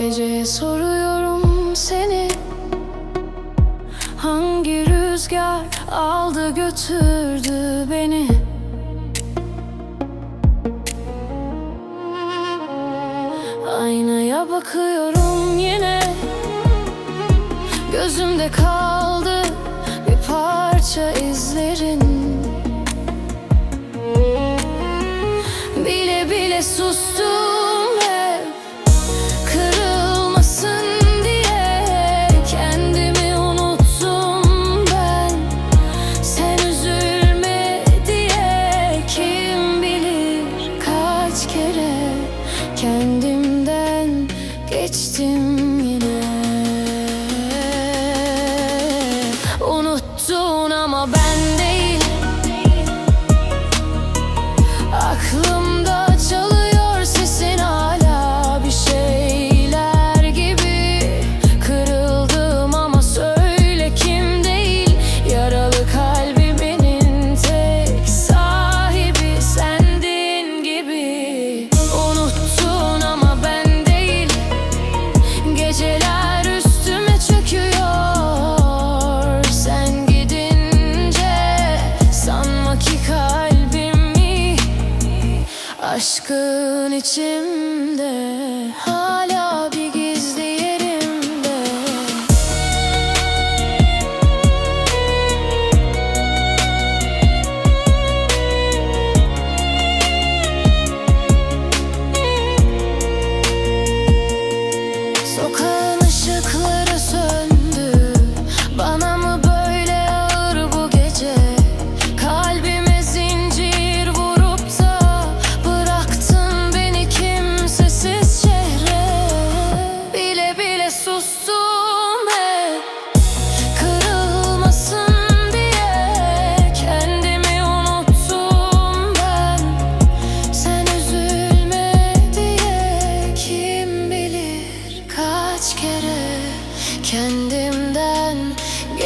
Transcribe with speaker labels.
Speaker 1: Gece soruyorum seni. Hangi rüzgar aldı götürdü beni? Aynaya bakıyorum yine. Gözümde kaldı bir parça izlerin. Bile bile sus. geçtim. Geceler üstüme çöküyor. Sen gidince Sanma ki kalbimi Aşkın içim